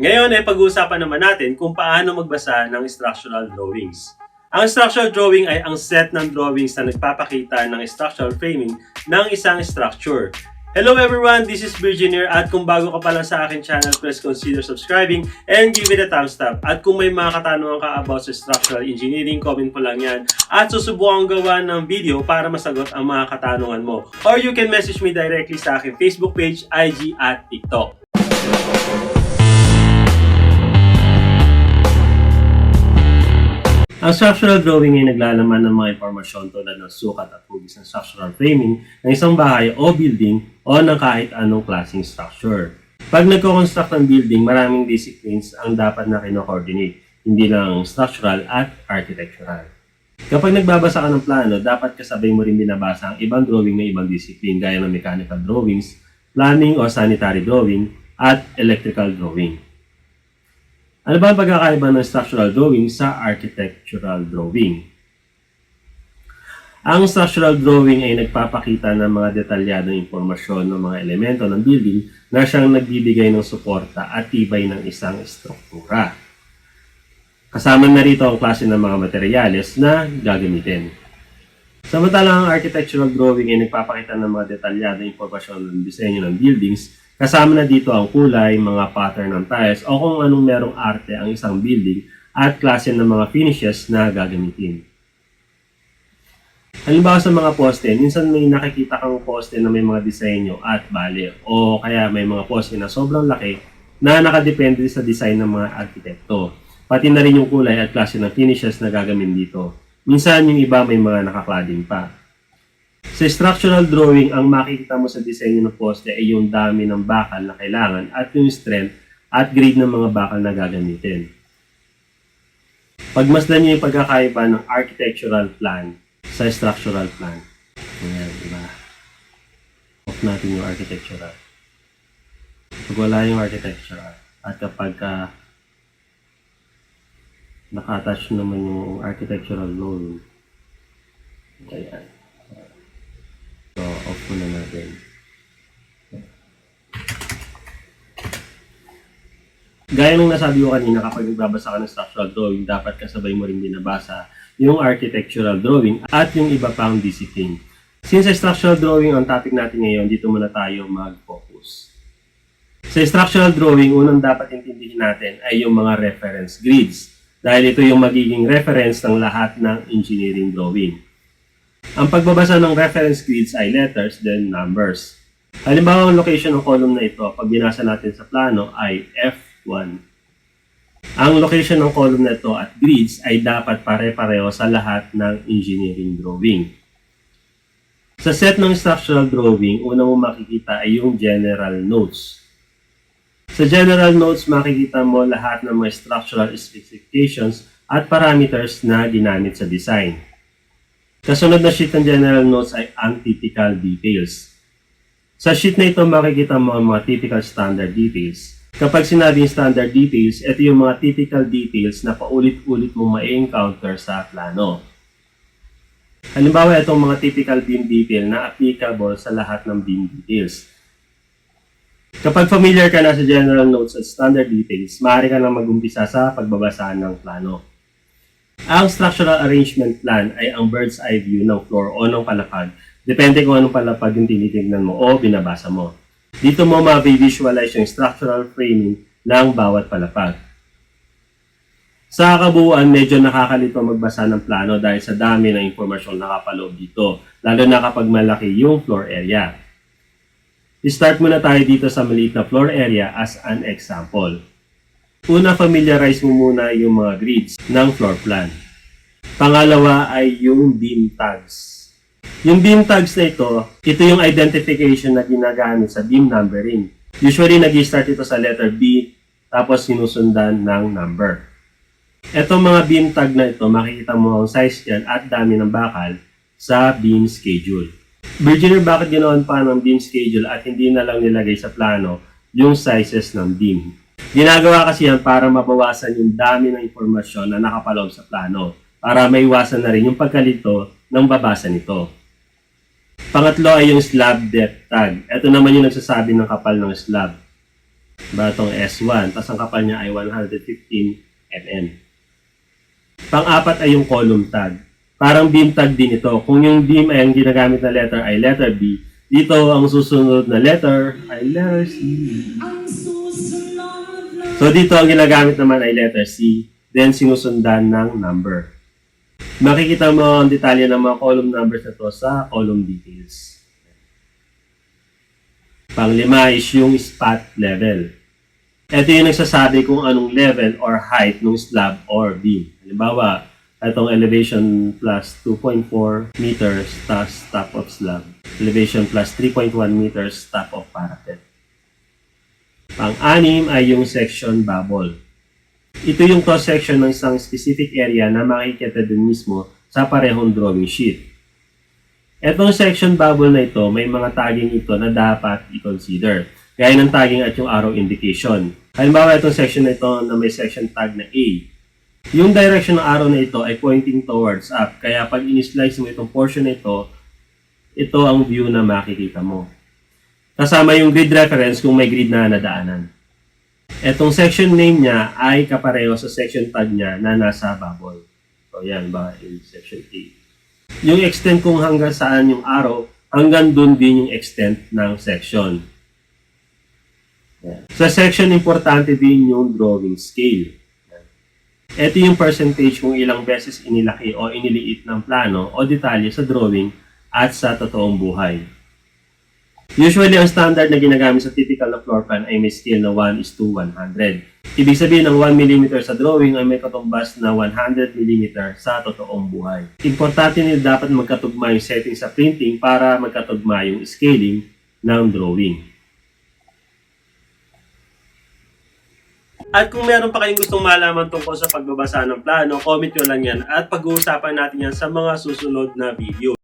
Ngayon ay pag-uusapan naman natin kung paano magbasa ng structural drawings. Ang structural drawing ay ang set ng drawings na nagpapakita ng structural framing ng isang structure. Hello everyone, this is Virgineer at kung bago ka pa lang sa akin channel, please consider subscribing and give it a thumbs up. At kung may mga katanungan ka about sa structural engineering, comment po lang yan. At susubukan gawa ng video para masagot ang mga katanungan mo. Or you can message me directly sa aking Facebook page, IG at TikTok. Ang structural drawing ay naglalaman ng mga impormasyon tulad ng sukat at hugis ng structural framing ng isang bahay o building o ng kahit anong klaseng structure. Pag nagko-construct ng building, maraming disciplines ang dapat na kino-coordinate, hindi lang structural at architectural. Kapag nagbabasa ka ng plano, dapat kasabay mo rin binabasa ang ibang drawing ng ibang discipline gaya ng mechanical drawings, planning or sanitary drawing, at electrical drawing. Ano ba ang pagkakaiba ng structural drawing sa architectural drawing? Ang structural drawing ay nagpapakita ng mga detalyadong impormasyon ng mga elemento ng building na siyang nagbibigay ng suporta at tibay ng isang struktura. Kasama na rito ang klase ng mga materyales na gagamitin. Samantalang ang architectural drawing ay nagpapakita ng mga detalyadong impormasyon ng disenyo ng buildings Kasama na dito ang kulay, mga pattern ng tiles o kung anong merong arte ang isang building at klase ng mga finishes na gagamitin. Halimbawa sa mga poste, minsan may nakikita kang poste na may mga disenyo at bale o kaya may mga poste na sobrang laki na nakadepende sa design ng mga arkitekto. Pati na rin yung kulay at klase ng finishes na gagawin dito. Minsan yung iba may mga nakaklading pa. Sa structural drawing, ang makikita mo sa disenyo ng poste ay yung dami ng bakal na kailangan at yung strength at grade ng mga bakal na gagamitin. Pagmasdan niyo yung pagkakaiba ng architectural plan sa structural plan. Ayan, diba? Off natin yung architectural. Pag wala yung architectural at kapag ka naka-attach naman yung architectural drawing, ayan. Off muna natin. Gaya ng nasabi ko kanina, kapag nagbabasa ka ng structural drawing, dapat kasabay mo rin binabasa yung architectural drawing at yung iba pang discipline. Since structural drawing ang topic natin ngayon, dito muna tayo mag-focus. Sa structural drawing, unang dapat intindihin natin ay yung mga reference grids dahil ito yung magiging reference ng lahat ng engineering drawing. Ang pagbabasa ng reference grids ay letters, then numbers. Halimbawa, ang location ng column na ito, pag binasa natin sa plano, ay F1. Ang location ng column na ito at grids ay dapat pare-pareho sa lahat ng engineering drawing. Sa set ng structural drawing, una mo makikita ay yung general notes. Sa general notes, makikita mo lahat ng mga structural specifications at parameters na ginamit sa design. Kasunod na sheet ng general notes ay ang typical details. Sa sheet na ito, makikita mo ang mga typical standard details. Kapag sinabing standard details, ito yung mga typical details na paulit-ulit mo ma-encounter sa plano. Halimbawa, itong mga typical beam detail na applicable sa lahat ng beam details. Kapag familiar ka na sa general notes at standard details, maaari ka na mag-umpisa sa pagbabasa ng plano. Ang structural arrangement plan ay ang bird's eye view ng floor o ng palapag. Depende kung anong palapag yung tinitignan mo o binabasa mo. Dito mo ma-visualize yung structural framing ng bawat palapag. Sa kabuuan, medyo nakakalito magbasa ng plano dahil sa dami ng impormasyon nakapaloob dito, lalo na kapag malaki yung floor area. I-start muna tayo dito sa maliit na floor area as an example. Una, familiarize mo muna yung mga grids ng floor plan. Pangalawa ay yung beam tags. Yung beam tags na ito, ito yung identification na ginagamit sa beam numbering. Usually, nag-start ito sa letter B, tapos sinusundan ng number. Itong mga beam tag na ito, makikita mo ang size yan at dami ng bakal sa beam schedule. Virginia, bakit ginawan pa ng beam schedule at hindi na lang nilagay sa plano yung sizes ng beam? Ginagawa kasi yan para mabawasan yung dami ng impormasyon na nakapaloob sa plano para maiwasan na rin yung pagkalito ng babasa nito. Pangatlo ay yung slab depth tag. Ito naman yung nagsasabi ng kapal ng slab. Ba itong S1, tapos ang kapal niya ay 115 mm. Pang-apat ay yung column tag. Parang beam tag din ito. Kung yung beam ay ang ginagamit na letter ay letter B, dito ang susunod na letter ay letter C. So dito ang ginagamit naman ay letter C, then sinusundan ng number. Makikita mo ang detalye ng mga column numbers na to sa column details. Panglima is yung spot level. Ito yung nagsasabi kung anong level or height ng slab or beam. Halimbawa, itong elevation plus 2.4 meters tas top of slab. Elevation plus 3.1 meters top of parapet. Pang-anim ay yung section bubble. Ito yung cross-section ng isang specific area na makikita din mismo sa parehong drawing sheet. Etong section bubble na ito, may mga tagging ito na dapat i-consider. Gaya ng tagging at yung arrow indication. Halimbawa, itong section na ito na may section tag na A. Yung direction ng arrow na ito ay pointing towards up. Kaya pag in-slice mo itong portion na ito, ito ang view na makikita mo. Kasama yung grid reference kung may grid na nadaanan. Etong section name niya ay kapareho sa section tag niya na nasa bubble. So yan ba in section A. Yung extent kung hanggang saan yung arrow, hanggang dun din yung extent ng section. Yan. Sa section, importante din yung drawing scale. Ito yung percentage kung ilang beses inilaki o iniliit ng plano o detalye sa drawing at sa totoong buhay. Usually, ang standard na ginagamit sa typical na floor plan ay may scale na 1 is to 100. Ibig sabihin, ang 1 mm sa drawing ay may katumbas na 100 mm sa totoong buhay. Importante nila dapat magkatugma yung setting sa printing para magkatugma yung scaling ng drawing. At kung meron pa kayong gustong malaman tungkol sa pagbabasa ng plano, comment nyo lang yan at pag-uusapan natin yan sa mga susunod na video.